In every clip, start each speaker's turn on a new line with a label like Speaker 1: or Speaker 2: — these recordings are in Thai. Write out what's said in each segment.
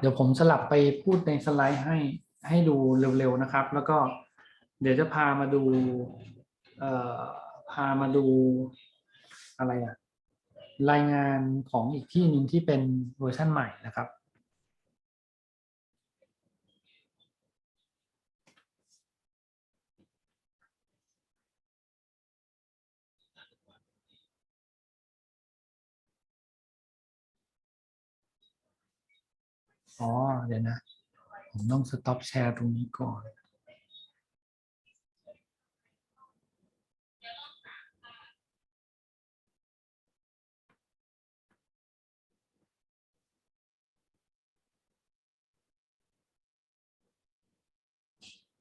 Speaker 1: เดี๋ยวผมสลับไปพูดในสไลด์ให้ให้ดูเร็วๆนะครับ แล้วก็เดี๋ยวจะพามาดูเอ่อพามาดูอะไรอะรายงานของอีกที่หนึ่งที่เป็นเวอร์ชันใหม่นะครับ อ๋อ เดี๋ยวนะ ผมต้องสต็อปแชร์ตรงนี้ก่อน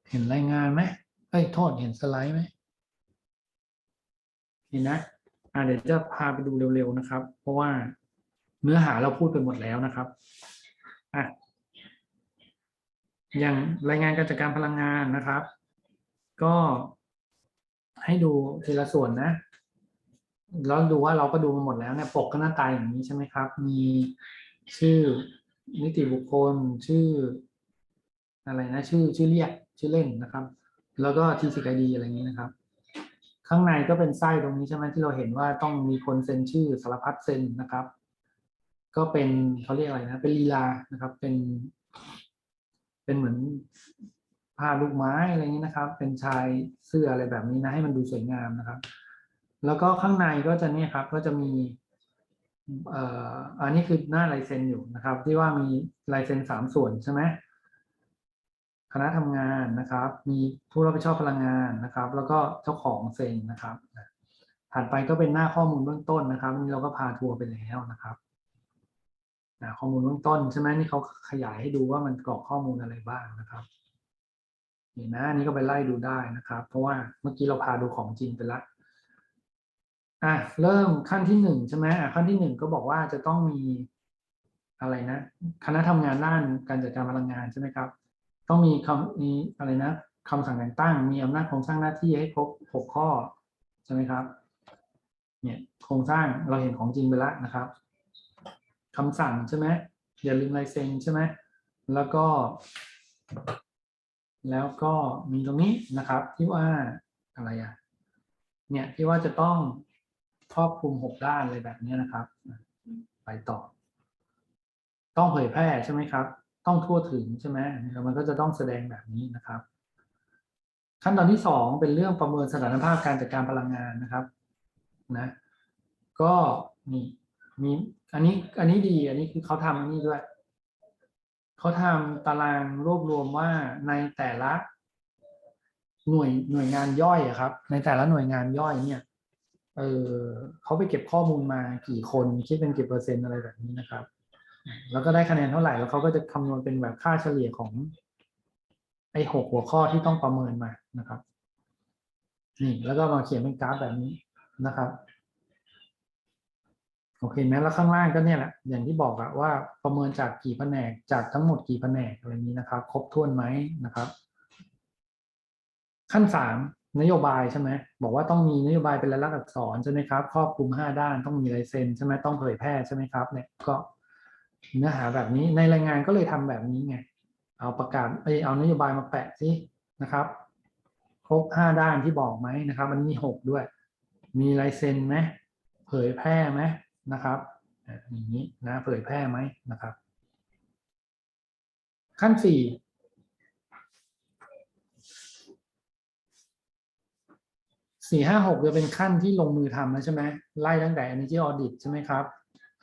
Speaker 1: เห็นรายงานไหมเอ้ย โทษเห็นสไลด์ไหมเห็นนะอ่าเดี๋ยวจะพาไปดูเร็วๆนะครับ เพราะว่าเนื้อหาเราพูดไปหมดแล้วนะครับ อะอย่างรายงานการจัดการพลังงานนะครับ ก็ให้ดูทีละส่วนนะ แล้วดูว่าเราก็ดูมาหมดแล้วเนี่ยปกก็หน้าตายอย่างนี้ใช่ไหมครับ มีชื่อนิติบุคคล ชื่อ อะไรนะ ชื่อชื่อเรียกชื่อเล่นนะครับ แล้วก็ทีสิกไอดีอะไรอย่างนี้นะครับ ข้างในก็เป็นไส้ตรงนี้ใช่ไหมที่เราเห็นว่าต้องมีคนเซ็นชื่อสารพัดเซ็นนะครับ ก็เป็นเขาเรียกอะไรนะ เป็นลีลานะครับ เป็น เป็นเหมือนผ้าลูกไม้อะไรอย่างนี้นะครับ เป็นชายเสื้ออะไรแบบนี้นะ ให้มันดูสวยงามนะครับ แล้วก็ข้างในก็จะเนี่ยครับ ก็จะมีเอ่ออันนี้คือหน้าลายเซ็นอยู่นะครับ ที่ว่ามีลายเซ็นสามส่วนใช่ไหมคณะทำงานนะครับ มีผู้รับผิดชอบพลังงานนะครับ แล้วก็เจ้าของเซ็นนะครับผ่านไปก็เป็นหน้าข้อมูลเบื้องต้นนะครับอันนี้เราก็พาทัวร์ไปแล้วนะครับ ข้อมูลเบื้องต้นใช่ไหมนี่เขาขยายให้ดูว่ามันกรอกข้อมูลอะไรบ้างนะครับนี่นะนนี้ก็ไปไล่ดูได้นะครับ เพราะว่าเมื่อกี้เราพาดูของจริงไปละอะเริ่มขั้นที่หนึ่งใช่ไหมอะขั้นที่หนึ่งก็บอกว่าจะต้องมีอะไรนะ คณะทำงานด้านการจัดการพลังงานใช่ไหมครับ ต้องมีคำมีอะไรนะคำสั่งแต่งตั้ง มีอำนาจโครงสร้างหน้าที่ให้ครบหกข้อใช่ไหมครับ เนี่ยโครงสร้างเราเห็นของจริงไปแล้วนะครับ คำสั่งใช่ไหมอย่าลืมลายเซ็นใช่ไหมแล้วก็ แล้วก็มีตรงนี้นะครับ ที่ว่าอะไรอะเนี่ยที่ว่าจะต้องครอบคลุมหกด้านอะไรแบบนี้นะครับ ไปต่อ ต้องเผยแพร่ใช่ไหมครับ ต้องทั่วถึงใช่ไหมแล้วมันก็จะต้องแสดงแบบนี้นะครับ ขั้นตอนที่สองเป็นเรื่องประเมินสถานภาพการจัดการพลังงานนะครับ นะ ก็นี่ มีอันนี้อันนี้ดี อันนี้คือเขาทำอันนี้ด้วย เขาทำตารางรวบรวมว่าในแต่ละ หน่วยหน่วยงานย่อยอะครับ ในแต่ละหน่วยงานย่อยเนี่ย เออเขาไปเก็บข้อมูลมากี่คนคิดเป็นกี่เปอร์เซ็นต์อะไรแบบนี้นะครับ แล้วก็ได้คะแนนเท่าไหร่แล้วเขาก็จะคำนวณเป็นแบบค่าเฉลี่ยของ ไอ้หกหัวข้อที่ต้องประเมินมานะครับนี่แล้วก็มาเขียนเป็นกราฟแบบนี้นะครับ โอเคไหมแล้วข้างล่างก็เนี่ยแหละอย่างที่บอกอะว่าประเมินจากกี่แผนกจากทั้งหมดกี่แผนกอะไรนี้นะครับ ครบถ้วนไหมนะครับ ขั้นสามนโยบายใช่ไหมบอกว่าต้องมีนโยบายเป็นลายลักษณ์อักษรใช่ไหมครับครอบคลุมห้าด้านต้องมีลายเซ็นใช่ไหมต้องเผยแพร่ใช่ไหมครับเนี่ยก็เนื้อหาแบบนี้ในรายงานก็เลยทำแบบนี้ไงเอาประกาศเอเอานโยบายมาแปะสินะครับ ครบห้าด้านที่บอกไหมนะครับ มันมีหกด้วย มีลายเซ็นไหมเผยแพร่ไหม นะครับอะอย่างนี้นะเผยแพร่ไหมนะครับ ขั้นสี่สี่ห้าหกจะเป็นขั้นที่ลงมือทำแล้วใช่ไหมไล่ตั้งแต่ energy audit ใช่ไหมครับ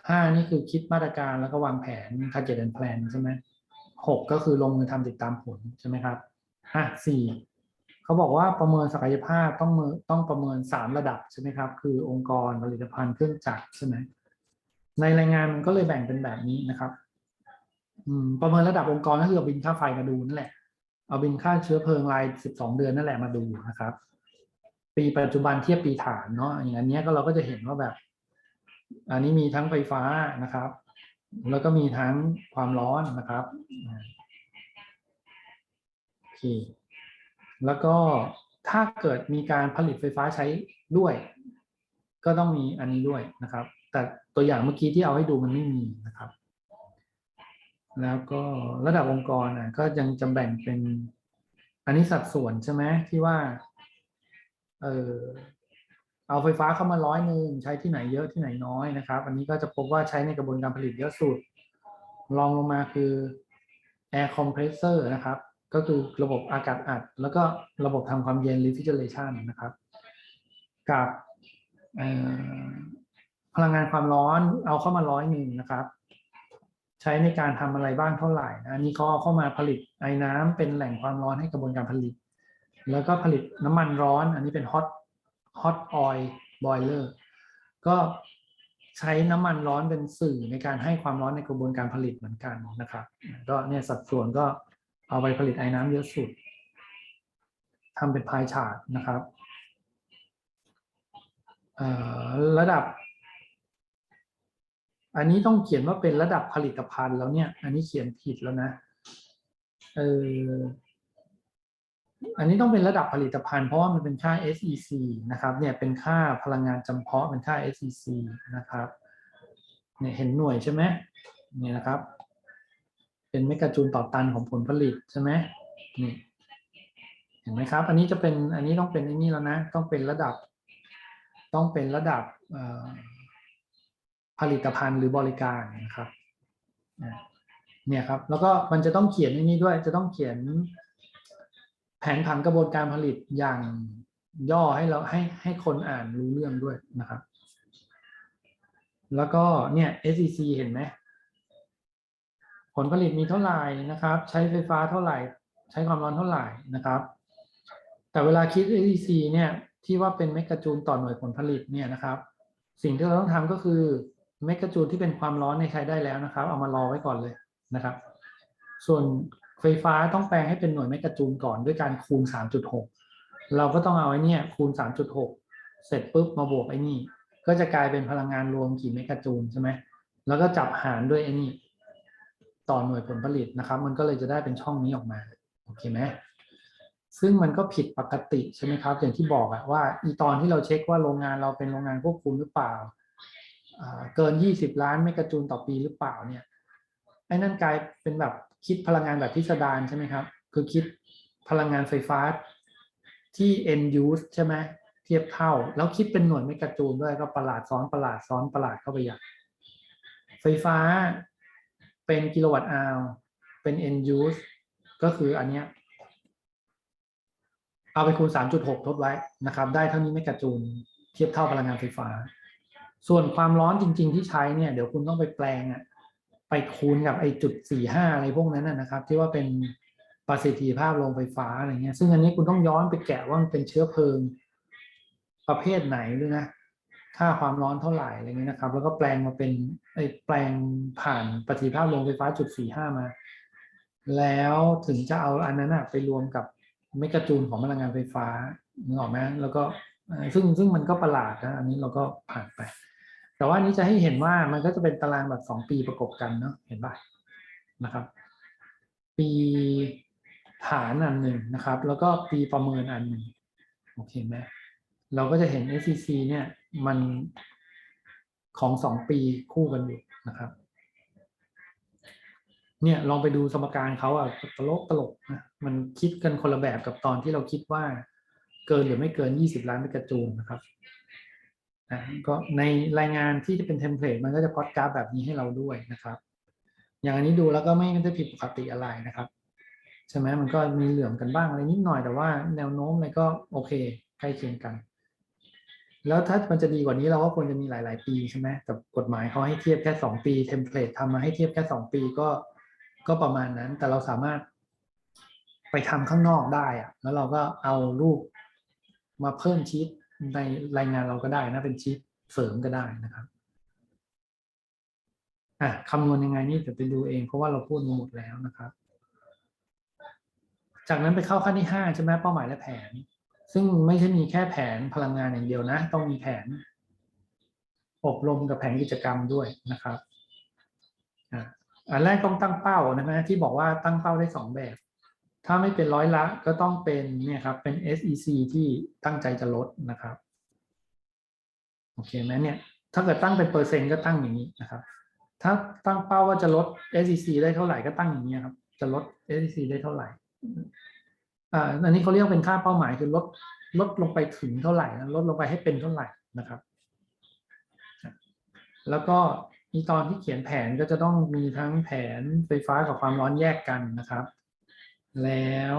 Speaker 1: ห้านี่คือคิดมาตรการแล้วก็วางแผน target and plan ใช่ไหมหกก็คือลงมือทำติดตามผลใช่ไหมครับอะสี่ เขาบอกว่าประเมินศักยภาพต้องต้องประเมินสามระดับใช่ไหมครับ คือองค์กรผลิตภัณฑ์เครื่องจักรใช่ไหมในรายงานมันก็เลยแบ่งเป็นแบบนี้นะครับประเมินระดับองค์กรก็คือเอาบินค่าไฟมาดูนั่นแหละ เอาบินค่าเชื้อเพลิงรายสิบสองเดือนนั่นแหละมาดูนะครับ ปีปัจจุบันเทียบปีฐานเนาะอย่างอันนี้ก็เราก็จะเห็นว่าแบบ อันนี้มีทั้งไฟฟ้านะครับ แล้วก็มีทั้งความร้อนนะครับอ่าโอเค แล้วก็ถ้าเกิดมีการผลิตไฟฟ้าใช้ด้วย ก็ต้องมีอันนี้ด้วยนะครับ แต่ตัวอย่างเมื่อกี้ที่เอาให้ดูมันไม่มีนะครับ แล้วก็ระดับองค์กรอะก็ยังจะแบ่งเป็น อันนี้สัดส่วนใช่ไหมที่ว่า เออเอาไฟฟ้าเข้ามาร้อยหนึ่งใช้ที่ไหนเยอะที่ไหนน้อยนะครับ อันนี้ก็จะพบว่าใช้ในกระบวนการผลิตเยอะสุดรองลงมาคือ air compressor นะครับ ก็คือระบบอากาศอัด แล้วก็ระบบทำความเย็น refrigeration นะครับ กับพลังงานความร้อนเอาเข้ามาร้อยหนึ่งนะครับ ใช้ในการทำอะไรบ้างเท่าไหร่นะอันนี้เขาเอาเข้ามาผลิตไอ้น้ำเป็นแหล่งความร้อนให้กระบวนการผลิต แล้วก็ผลิตน้ำมันร้อน อันนี้เป็น hot hot oil boiler ก็ใช้น้ำมันร้อนเป็นสื่อในการให้ความร้อนในกระบวนการผลิตเหมือนกันนะครับ ก็เนี่ยสัดส่วนก็ เอาไปผลิตไอ้น้ำเยอะสุดทำเป็นพายชาร์ตนะครับเอ่อระดับ อันนี้ต้องเขียนว่าเป็นระดับผลิตภัณฑ์แล้วเนี่ย อันนี้เขียนผิดแล้วนะเอออันนี้ต้องเป็นระดับผลิตภัณฑ์เพราะว่ามันเป็นค่า SEC นะครับเนี่ยเป็นค่าพลังงานจำเพาะเป็นค่า SEC นะครับเนี่ยเห็นหน่วยใช่ไหมเนี่ยนะครับ เป็นเมกะจูลต่อตันของผลผลิตใช่ไหมนี่เห็นไหมครับ อันนี้จะเป็นอันนี้ต้องเป็นอ้นี่แล้วนะ ต้องเป็นระดับ ต้องเป็นระดับผลิตภัณฑ์หรือบริการนะครับเนี่ยครับ แล้วก็มันจะต้องเขียนไอ้นี่ด้วย จะต้องเขียนแผนผังกระบวนการผลิตอย่างย่อให้เราให้ให้คนอ่านรู้เรื่องด้วยนะครับ แล้วก็เนี่ย SEC เห็นไหม ผลผลิตมีเท่าไหร่นะครับ ใช้ไฟฟ้าเท่าไหร่ ใช้ความร้อนเท่าไหร่นะครับ แต่เวลาคิด SEC เนี่ยที่ว่าเป็นเมกะจูลต่อหน่วยผลผลิตเนี่ยนะครับ สิ่งที่เราต้องทำก็คือเมกะจูลที่เป็นความร้อนในใช้ได้แล้วนะครับ เอามารอไว้ก่อนเลยนะครับ ส่วนไฟฟ้าต้องแปลงให้เป็นหน่วยเมกะจูลก่อนด้วยการคูณ 3.6 เราก็ต้องเอาไอ้นี่คูณ 3.6 เสร็จปุ๊บมาบวกไอ้นี่ ก็จะกลายเป็นพลังงานรวมกี่เมกะจูลใช่ไหมแล้วก็จับหารด้วยไอ้นี่ ต่อหน่วยผลผลิตนะครับ มันก็เลยจะได้เป็นช่องนี้ออกมาโอเคไหมซึ่งมันก็ผิดปกติใช่ไหมครับ อย่างที่บอกอะว่าอีตอนที่เราเช็คว่าโรงงานเราเป็นโรงงานควบคุมหรือเปล่าเกิน 20 ล้านเมกะจูลต่อปีหรือเปล่าเนี่ยไอ้นั่นกลายเป็นแบบคิดพลังงานแบบพิสดารใช่ไหมครับ คือคิดพลังงานไฟฟ้าที่ end use ใช่ไหมเทียบเท่า แล้วคิดเป็นหน่วยเมกะจูลด้วยก็ประหลาดซ้อนประหลาดซ้อนประหลาดเข้าไปอย่างไฟฟ้า เป็นกิโลวัตต์อาวเป็น end use ก็คืออันเนี้ยเอาไปคูณ 3.6ทดไว้นะครับ ได้เท่านี้เมกะจูลเทียบเท่าพลังงานไฟฟ้า ส่วนความร้อนจริง ๆ ที่ใช้เนี่ย เดี๋ยวคุณต้องไปแปลงอะไปคูณกับไอ้จุด 45 อะไรพวกนั้นนะครับ ที่ว่าเป็นประสิทธิภาพโรงไฟฟ้าอะไรเงี้ย ซึ่งอันนี้คุณต้องย้อนไปแกะว่ามันเป็นเชื้อเพลิงประเภทไหนด้วยนะ ค่าความร้อนเท่าไหร่อะไรเงี้ยนะครับ แล้วก็แปลงมาเป็นไอแปลงผ่านประสิทธิภาพโรงไฟฟ้าจุด45มา แล้วถึงจะเอาอันนั้นอะไปรวมกับเมกะจูลของพลังงานไฟฟ้านึกออกไหมแล้วก็ซึ่งซึ่งมันก็ประหลาดนะอันนี้เราก็ผ่านไป แต่ว่านนี้จะให้เห็นว่ามันก็จะเป็นตารางแบบสองปีประกบกันเนาะเห็นป่ะนะครับ ปีฐานอันหนึ่งนะครับ แล้วก็ปีประเมินอันหนึ่งโอเคไหม เราก็จะเห็น SCC เนี่ยมันของสองปีคู่กันอยู่นะครับ เนี่ยลองไปดูสมการเขาอะตลกตลกนะมันคิดกันคนละแบบกับตอนที่เราคิดว่าเกินหรือไม่เกิน 20 ล้านเมกะจูลนะครับอะก็ในรายงานที่จะเป็นเทมเพลตมันก็จะพอดกราฟแบบนี้ให้เราด้วยนะครับ อย่างอันนี้ดูแล้วก็ไม่ได้ผิดปกติอะไรนะครับ ใช่ไหมมันก็มีเหลื่อมกันบ้างอะไรนิดหน่อยแต่ว่าแนวโน้มอะไรก็โอเคใกล้เคียงกัน แล้วถ้ามันจะดีกว่านี้เราก็ควรจะมีหลาย ๆ ปีใช่ไหมแต่กฎหมายเขาให้เทียบแค่สองปีเทมเพลตทำมาให้เทียบแค่สองปีก็ก็ประมาณนั้น แต่เราสามารถไปทำข้างนอกได้อะแล้วเราก็เอารูปมาเพิ่มชีตในรายงานเราก็ได้นะเป็นชีตเสริมก็ได้นะครับอะคำนวณยังไงนี่เดี๋ยวไปดูเองเพราะว่าเราพูดมาหมดแล้วนะครับ จากนั้นไปเข้าขั้นที่ห้าใช่ไหมเป้าหมายและแผน ซึ่งไม่ใช่มีแค่แผนพลังงานอย่างเดียวนะ ต้องมีแผน อบรมกับแผนกิจกรรมด้วยนะครับอันแรกต้องตั้งเป้านะฮะที่บอกว่าตั้งเป้าได้สองแบบ ถ้าไม่เป็นร้อยละก็ต้องเป็นเนี่ยครับเป็น SEC ที่ตั้งใจจะลดนะครับโอเคไหมเนี่ย ถ้าเกิดตั้งเป็นเปอร์เซ็นต์ก็ตั้งอย่างนี้นะครับ ถ้าตั้งเป้าว่าจะลด SEC ได้เท่าไหร่ก็ตั้งอย่างนี้ครับ จะลด SEC ได้เท่าไหร่ อ่าอันนี้เขาเรียกว่าเป็นค่าเป้าหมายคือลดลดลงไปถึงเท่าไหร่ลดลงไปให้เป็นเท่าไหร่นะครับ แล้วก็มีตอนที่เขียนแผนก็จะต้องมีทั้งแผนไฟฟ้ากับความร้อนแยกกันนะครับ แล้ว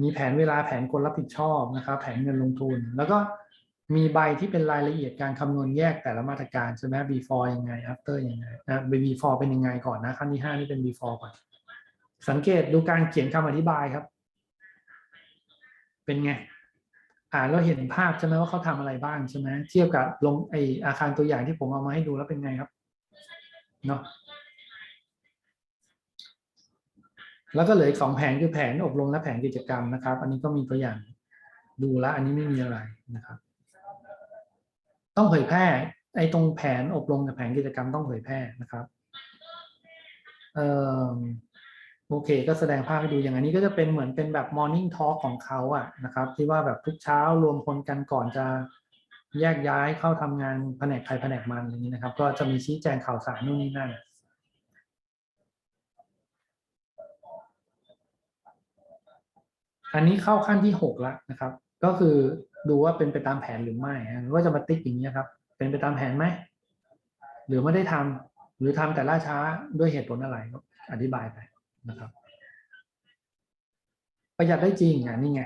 Speaker 1: มีแผนเวลาแผนคนรับผิดชอบนะครับ แผนเงินลงทุน แล้วก็มีใบที่เป็นรายละเอียดการคำนวณแยกแต่ละมาตรการใช่ไหม before ยังไง after ยังไงนะ before เป็นยังไงก่อนนะขั้นที่ห้านี่เป็น before ก่อน สังเกตดูการเขียนคำอธิบายครับ เป็นไง อ่านแล้วเห็นภาพใช่ไหมว่าเขาทำอะไรบ้างใช่ไหมเทียบกับลงไออาคารตัวอย่างที่ผมเอามาให้ดูแล้วเป็นไงครับเนาะแล้วก็เหลืออีกสองแผนคือแผนอบรมและแผนกิจกรรมนะครับ อันนี้ก็มีตัวอย่างดูแล้ว อันนี้ไม่มีอะไรนะครับ ต้องเผยแพร่ไอ้ตรงแผนอบรมกับแผนกิจกรรมต้องเผยแพร่นะครับ เอ่อ โอเค ก็แสดงภาพให้ดูอย่างอันนี้ก็จะเป็นเหมือนเป็นแบบ morning talk ของเขาอะนะครับ ที่ว่าแบบทุกเช้ารวมพลกันก่อนจะแยกย้ายเข้าทำงานแผนกใครแผนกมันอย่างนี้นะครับ ก็จะมีชี้แจงข่าวสารนู่นนี่นั่นอันนี้เข้าขั้นที่หกแล้วนะครับ ก็คือดูว่าเป็นไปตามแผนหรือไม่หรือว่าจะมาติ๊กอย่างนี้ครับ เป็นไปตามแผนไหม หรือไม่ได้ทำหรือทำแต่ล่าช้าด้วยเหตุผลอะไร อธิบายไป นะครับ ประหยัดได้จริงอะนี่ไง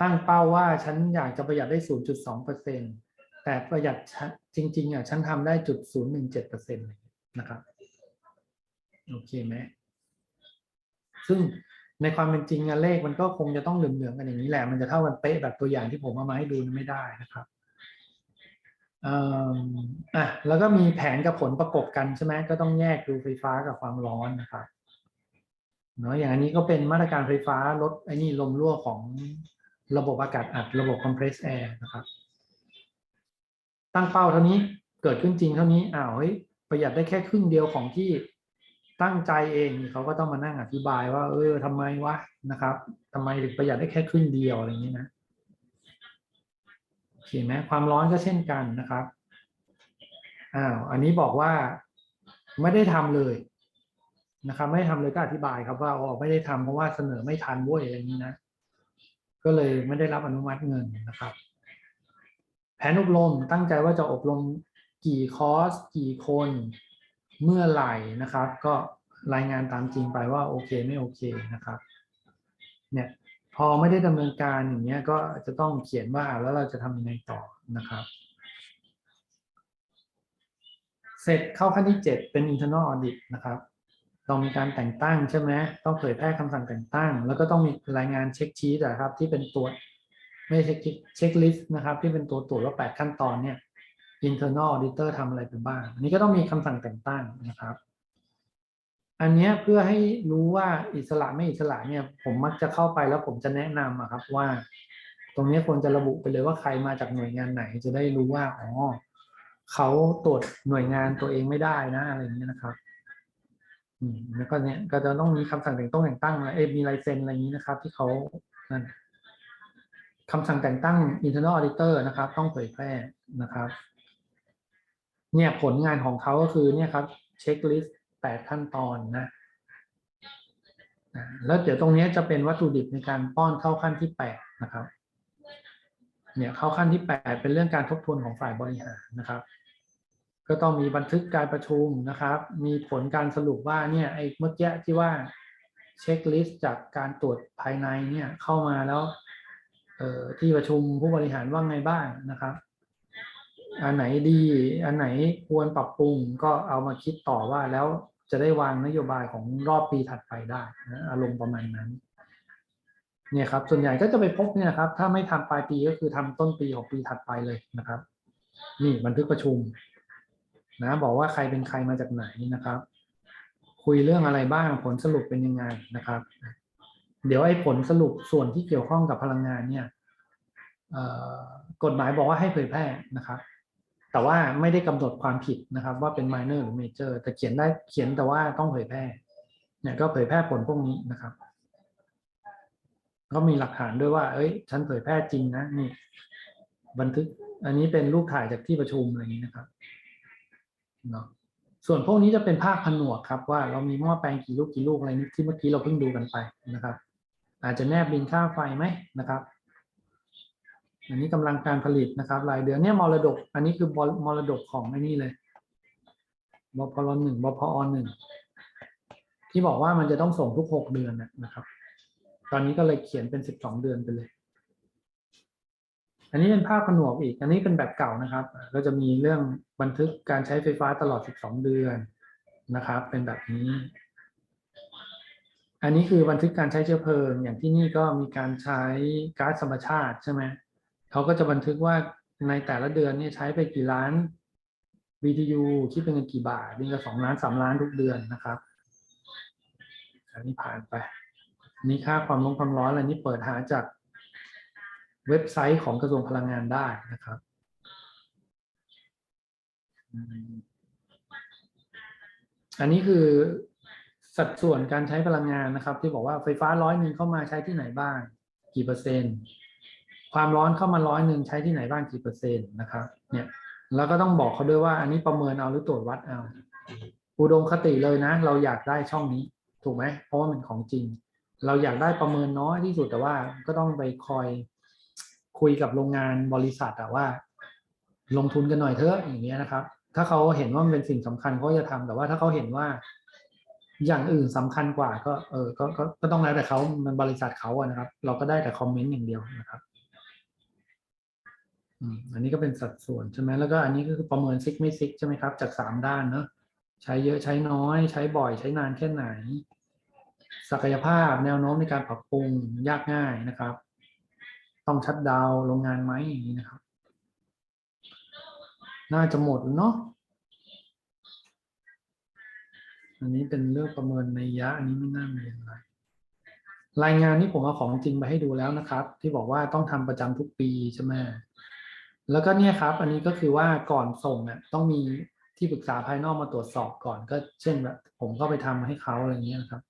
Speaker 1: ตั้งเป้าว่าฉันอยากจะประหยัดได้ 0.2เปอร์เซ็นแต่ประหยัดจริงๆอะฉันทำได้จุด017เปอร์เซ็นะครับโอเคไหมซึ่งในความเป็นจริงอะเลขมันก็คงจะต้องเหลื่อมๆกันอย่างนี้แหละ มันจะเท่ากันเป๊ะแบบตัวอย่างที่ผมเอามาให้ดูไม่ได้นะครับอ่าอะแล้วก็มีแผนกับผลประกบกันใช่ไหมก็ต้องแยกดูไฟฟ้ากับความร้อนนะครับ เนาะอย่างอันนี้ก็เป็นมาตรการไฟฟ้าลดไอ้นี่ลมรั่วของระบบอากาศอัดระบบคอมเพรสแอร์นะครับ ตั้งเป้าเท่านี้เกิดขึ้นจริงเท่านี้อ้าวเฮ้ยประหยัดได้แค่ครึ่งเดียวของที่ตั้งใจเองเขาก็ต้องมานั่งอธิบายว่า เออทำไมวะนะครับทำไมถึงประหยัดได้แค่ครึ่งเดียวอะไรอย่างนี้นะโอเคไหมความร้อนก็เช่นกันนะครับอ้าวอันนี้บอกว่าไม่ได้ทำเลย นะครับไม่ได้ทำเลยก็อธิบายครับว่าอ๋อไม่ได้ทำเพราะว่าเสนอไม่ทันด้วยอะไรอย่างนี้นะ ก็เลยไม่ได้รับอนุมัติเงินนะครับ แผนอบรมตั้งใจว่าจะอบรมกี่คอร์สกี่คนเมื่อไหร่นะครับ ก็รายงานตามจริงไปว่าโอเคไม่โอเคนะครับ เนี่ยพอไม่ได้ดำเนินการอย่างเงี้ยก็จะต้องเขียนว่าแล้วเราจะทำยังไงต่อนะครับ เสร็จเข้าขั้นที่ 7 เป็น internal audit นะครับ ต้องมีการแต่งตั้งใช่ไหมต้องเผยแพร่คำสั่งแต่งตั้ง แล้วก็ต้องมีรายงานเช็คชีตนะครับ ที่เป็นตัวไม่ใช่เช็คเช็คลิสต์นะครับ ที่เป็นตัวตรวจว่า8ขั้นตอนเนี่ย internal auditor ทำอะไรไปบ้าง อันนี้ก็ต้องมีคำสั่งแต่งตั้งนะครับ อันนี้เพื่อให้รู้ว่าอิสระไม่อิสระเนี่ย ผมมักจะเข้าไปแล้วผมจะแนะนำอะครับว่า ตรงนี้ควรจะระบุไปเลยว่าใครมาจากหน่วยงานไหน จะได้รู้ว่าอ๋อเขาตรวจหน่วยงานตัวเองไม่ได้นะอะไรอย่างเงี้ยนะครับ แล้วก็เนี่ยก็จะต้องมีคำสั่งแต่งตั้งแต่งตั้งมาเอมีลายเซ็นอะไรอย่างนี้นะครับ ที่เขานั่นคำสั่งแต่งตั้ง internal auditor นะครับ ต้องเผยแพร่นะครับ เนี่ยผลงานของเขาก็คือเนี่ยครับเช็คลิสต์แปดขั้นตอนนะแล้วเดี๋ยวตรงนี้จะเป็นวัตถุดิบในการป้อนเข้าขั้นที่แปดนะครับ เนี่ยเข้าขั้นที่แปดเป็นเรื่องการทบทวนของฝ่ายบริหารนะครับ ก็ต้องมีบันทึกการประชุมนะครับ มีผลการสรุปว่าเนี่ยไอ้เมื่อกี้ที่ว่าเช็คลิสต์จากการตรวจภายในเนี่ยเข้ามาแล้วเออที่ประชุมผู้บริหารว่าไงบ้างนะครับ อันไหนดี อันไหนควรปรับปรุงก็เอามาคิดต่อว่าแล้วจะได้วางนโยบายของรอบปีถัดไปได้นะอารมณ์ประมาณนั้นเนี่ยครับส่วนใหญ่ก็จะไปพบเนี่ยครับ ถ้าไม่ทำปลายปีก็คือทำต้นปีของปีถัดไปเลยนะครับ นี่บันทึกประชุม นะบอกว่าใครเป็นใครมาจากไหนนะครับ คุยเรื่องอะไรบ้างผลสรุปเป็นยังไงนะครับ เดี๋ยวไอ้ผลสรุปส่วนที่เกี่ยวข้องกับพลังงานเนี่ยกฎหมายบอกว่าให้เผยแพร่นะครับ แต่ว่าไม่ได้กำหนดความผิดนะครับ ว่าเป็น minor หรือ major แต่เขียนได้เขียนแต่ว่าต้องเผยแพร่เนี่ยก็เผยแพร่ผลพวกนี้นะครับก็มีหลักฐานด้วยว่า เอ้ย ฉันเผยแพร่จริงนะนี่ บันทึก อันนี้เป็นรูปถ่ายจากที่ประชุมอะไรอย่างนี้นะครับ เนาะส่วนพวกนี้จะเป็นภาคผนวกครับว่าเรามีหม้อแปลงกี่ลูกกี่ลูกอะไรนี่ที่เมื่อกี้เราเพิ่งดูกันไปนะครับ อาจจะแนบบินค่าไฟไหมนะครับ อันนี้กำลังการผลิตนะครับ รายเดือนเนี่ยมรดก อันนี้คือมรดกของไอ้นี่เลยบพลหนึ่งบพอหนึ่งที่บอกว่ามันจะต้องส่งทุกหกเดือนนะครับ ตอนนี้ก็เลยเขียนเป็นสิบสองเดือนไปเลย อันนี้เป็นภาพผนวกอีก อันนี้เป็นแบบเก่านะครับ ก็จะมีเรื่องบันทึกการใช้ไฟฟ้าตลอด 12 เดือนนะครับ เป็นแบบนี้ อันนี้คือบันทึกการใช้เชื้อเพลิง อย่างที่นี่ก็มีการใช้ก๊าซธรรมชาติใช่ไหมเขาก็จะบันทึกว่าในแต่ละเดือนนี่ใช้ไปกี่ล้าน BTU คิดเป็นเงินกี่บาทนี่ก็สองล้านสามล้านทุกเดือนนะครับ อันนี้ผ่านไปนี่ค่าความร้อนความร้อนอะไรนี่เปิดหาจาก เว็บไซต์ของกระทรวงพลังงานได้นะครับ อันนี้คือสัดส่วนการใช้พลังงานนะครับ ที่บอกว่าไฟฟ้าร้อยหนึ่งเข้ามาใช้ที่ไหนบ้าง กี่เปอร์เซ็นต์ ความร้อนเข้ามาร้อยหนึ่งใช้ที่ไหนบ้างกี่เปอร์เซ็นต์นะครับ เนี่ยแล้วก็ต้องบอกเขาด้วยว่า อันนี้ประเมินเอาหรือตรวจวัดเอา อุดมคติเลยนะ เราอยากได้ช่องนี้ถูกไหมเพราะว่ามันของจริง เราอยากได้ประเมินน้อยที่สุดแต่ว่าก็ต้องไปคอย คุยกับโรงงานบริษัทอะว่า ลงทุนกันหน่อยเถอะอย่างเงี้ยนะครับ ถ้าเขาเห็นว่ามันเป็นสิ่งสำคัญเขาจะทำแต่ว่าถ้าเขาเห็นว่า อย่างอื่นสำคัญกว่า ก็เออก็ก็ก็ต้องแล้วแต่เขามันบริษัทเขาอะนะครับ เราก็ได้แต่คอมเมนต์อย่างเดียวนะครับอันนี้ก็เป็นสัดส่วนใช่ไหมแล้วก็อันนี้ก็คือประเมินซิกไม่ซิกใช่ไหมครับ จากสามด้านเนอะใช้เยอะใช้น้อย ใช้บ่อยใช้นานแค่ไหน ศักยภาพแนวโน้มในการปรับปรุงยากง่ายนะครับ ต้องชัดดาวโรงงานไหมอย่างนี้นะครับ น่าจะหมดเนาะอันนี้เป็นเรื่องประเมินในยะ อันนี้ไม่น่ามีอะไรรายงานนี้ผมเอาของจริงมาให้ดูแล้วนะครับ ที่บอกว่าต้องทำประจำทุกปีใช่ไหมแล้วก็เนี่ยครับ อันนี้ก็คือว่าก่อนส่งเนี่ยต้องมีที่ปรึกษาภายนอกมาตรวจสอบก่อน ก็เช่นแบบผมก็ไปทำให้เขาอะไรอย่างเงี้ยนะครับ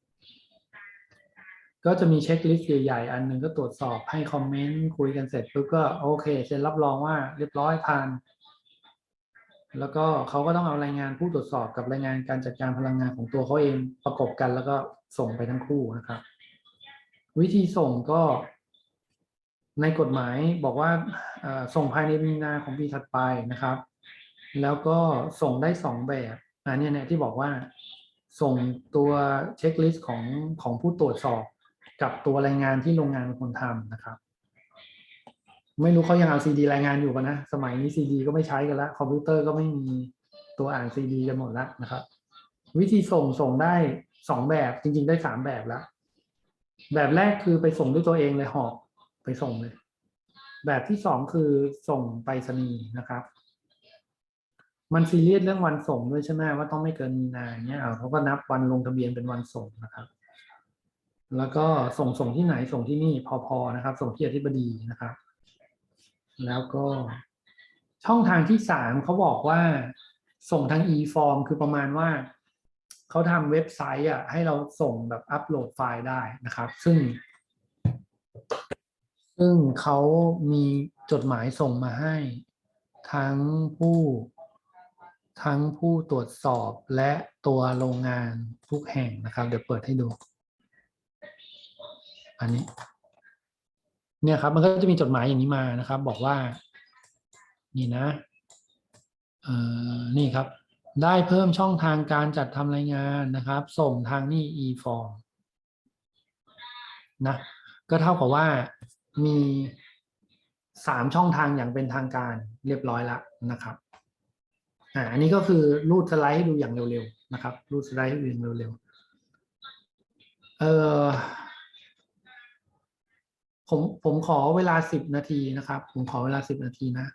Speaker 1: ก็จะมีเช็คลิสต์ใหญ่ๆ อันหนึ่งก็ตรวจสอบให้คอมเมนต์คุยกันเสร็จปุ๊บก็โอเคเซ็นรับรองว่าเรียบร้อยผ่าน แล้วก็เขาก็ต้องเอารายงานผู้ตรวจสอบกับรายงานการจัดการพลังงานของตัวเขาเองประกบกันแล้วก็ส่งไปทั้งคู่นะครับ วิธีส่งก็ในกฎหมายบอกว่าส่งภายในมีนาของปีถัดไปนะครับ แล้วก็ส่งได้สองแบบอันนี้เนี่ยที่บอกว่าส่งตัวเช็คลิสต์ของของผู้ตรวจสอบ กับตัวรายงานที่โรงงานเป็นคนทำนะครับ ไม่รู้เขายังเอาซีดีรายงานอยู่ปะนะ สมัยนี้ซีดีก็ไม่ใช้กันล้วคอมพิวเตอร์ก็ไม่มีตัวอ่านซีดีกันหมดล้วนะครับ วิธีส่งส่งได้สองแบบจริง ๆ ได้สามแบบล้วแบบแรกคือไปส่งด้วยตัวเองเลยหอบไปส่งเลย แบบที่สองคือส่งไปรษณีย์นะครับ มันซีเรียสเรื่องวันส่งด้วยใช่ไหมว่าต้องไม่เกินมีนาเงี้ยเขาก็นับวันลงทะเบียนเป็นวันส่งนะครับ แล้วก็ส่งส่งที่ไหนส่งที่นี่พอๆนะครับ ส่งที่อธิบดีนะครับ แล้วก็ช่องทางที่สามเขาบอกว่า ส่งทาง e-form คือประมาณว่าเขาทำเว็บไซต์อะให้เราส่งแบบอัปโหลดไฟล์ได้นะครับ ซึ่ง ซึ่งเขามีจดหมายส่งมาให้ ทั้งผู้ทั้งผู้ตรวจสอบและตัวโรงงานทุกแห่งนะครับ เดี๋ยวเปิดให้ดู อันนี้ เนี่ยครับ มันก็จะมีจดหมายอย่างนี้มานะครับ บอกว่า นี่นะเอ่อนี่ครับ ได้เพิ่มช่องทางการจัดทำรายงานนะครับ ส่งทางนี่ e-form นะก็เท่ากับว่ามีสามช่องทางอย่างเป็นทางการเรียบร้อยแล้วนะครับอ่าอันนี้ก็คือรูดสไลด์ให้ดูอย่างเร็วๆนะครับรูดสไลด์ให้ดูอย่างเร็วๆเอ่อ ผมผมขอเวลาสิบนาทีนะครับ ผมขอเวลาสิบนาทีนะ